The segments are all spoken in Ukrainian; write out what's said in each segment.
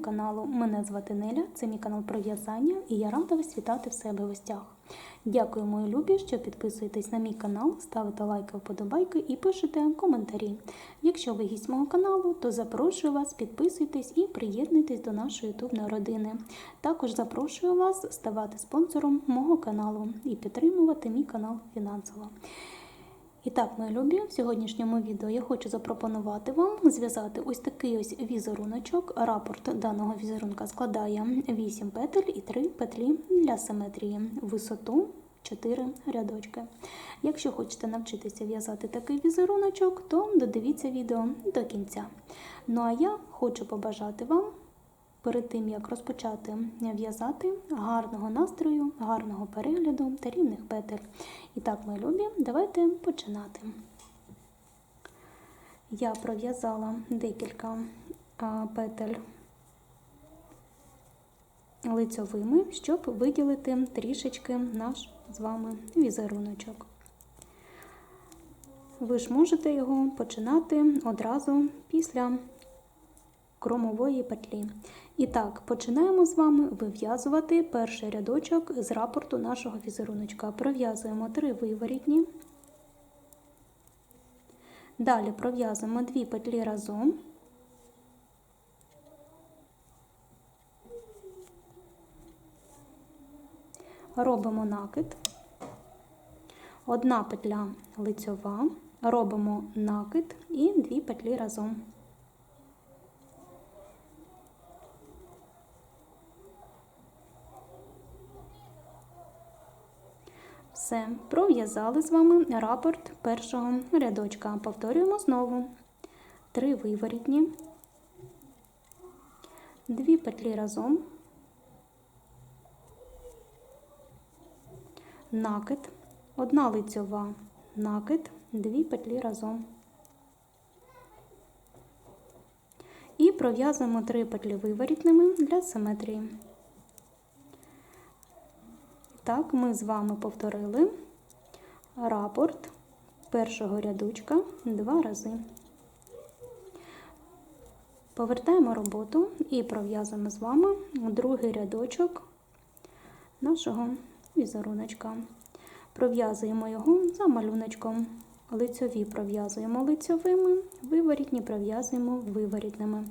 каналу. Мене звати Неля, це мій канал про в'язання, і я рада вас вітати в себе в гостях. Дякую, мої любі, що підписуєтесь на мій канал, ставите лайки, вподобайки і пишете коментарі. Якщо ви гість мого каналу, то запрошую вас, підписуйтесь і приєднуйтесь до нашої ютубної родини. Також запрошую вас ставати спонсором мого каналу і підтримувати мій канал фінансово. І так, мої любі, в сьогоднішньому відео я хочу запропонувати вам зв'язати ось такий ось візеруночок. Рапорт даного візерунка складає 8 петель і 3 петлі для симетрії, висоту 4 рядочки. Якщо хочете навчитися в'язати такий візеруночок, то додивіться відео до кінця. Ну а я хочу побажати вам перед тим, як розпочати в'язати, гарного настрою, гарного перегляду та рівних петель. І так, мої любі, давайте починати. Я пров'язала декілька петель лицьовими, щоб виділити трішечки наш з вами візеруночок. Ви ж можете його починати одразу після кромової петлі. І так, починаємо з вами вив'язувати перший рядочок з рапорту нашого візеруночка. Пров'язуємо три виворітні. Далі пров'язуємо дві петлі разом. Робимо накид. Одна петля лицьова, робимо накид і дві петлі разом. Все, пров'язали з вами рапорт першого рядочка. Повторюємо знову. Три виворітні, дві петлі разом, накид, одна лицьова, накид, дві петлі разом. І пров'язуємо три петлі виворітними для симетрії. Так, ми з вами повторили рапорт першого рядочка два рази. Повертаємо роботу і пров'язуємо з вами другий рядочок нашого візеруночка. Пров'язуємо його за малюночком. Лицьові пров'язуємо лицьовими, виворітні пров'язуємо виворітними.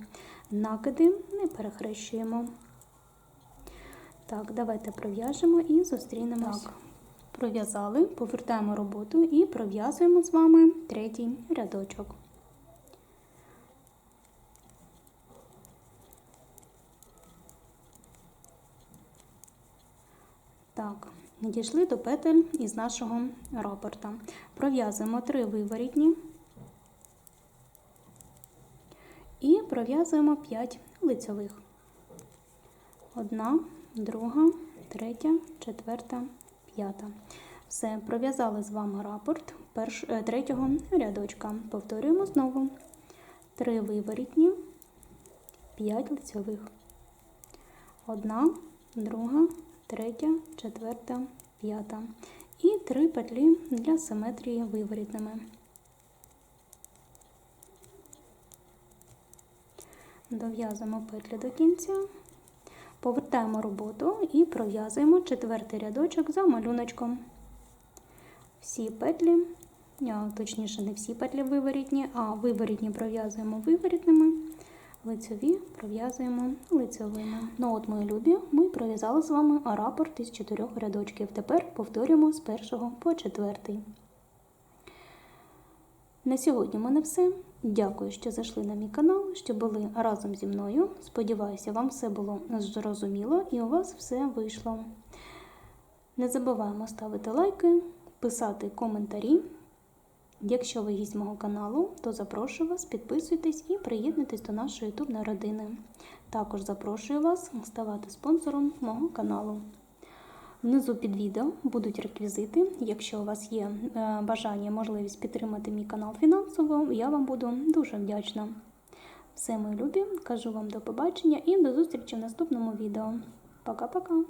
Накиди не перехрещуємо. Так, давайте пров'яжемо і зустрінемось. Так, Пров'язали, повертаємо роботу і пров'язуємо з вами третій рядочок. Так, дійшли до петель із нашого рапорта. Пров'язуємо три виворітні і пров'язуємо 5 лицьових. Одна, друга, третя, четверта, п'ята. Все, пров'язали з вами рапорт перш, третього рядочка. Повторюємо знову. Три виворітні, 5 лицьових. Одна, друга, третя, четверта, п'ята. І три петлі для симетрії виворітними. Дов'язуємо петлі до кінця. Повертаємо роботу і пров'язуємо четвертий рядочок за малюночком. Всі петлі, точніше, не всі петлі виворітні, а виворітні пров'язуємо виворітними, лицьові пров'язуємо лицьовими. Ну от, мої любі, ми пров'язали з вами рапорт із чотирьох рядочків. Тепер повторюємо з першого по четвертий. На сьогодні в мене все. Дякую, що зайшли на мій канал, що були разом зі мною. Сподіваюся, вам все було зрозуміло і у вас все вийшло. Не забуваємо ставити лайки, писати коментарі. Якщо ви гість мого каналу, то запрошую вас, підписуйтесь і приєднуйтесь до нашої ютубної родини. Також запрошую вас ставати спонсором мого каналу. Внизу під відео будуть реквізити. Якщо у вас є бажання, можливість підтримати мій канал фінансово, я вам буду дуже вдячна. Все, мої любі, кажу вам до побачення і до зустрічі в наступному відео. Пока-пока!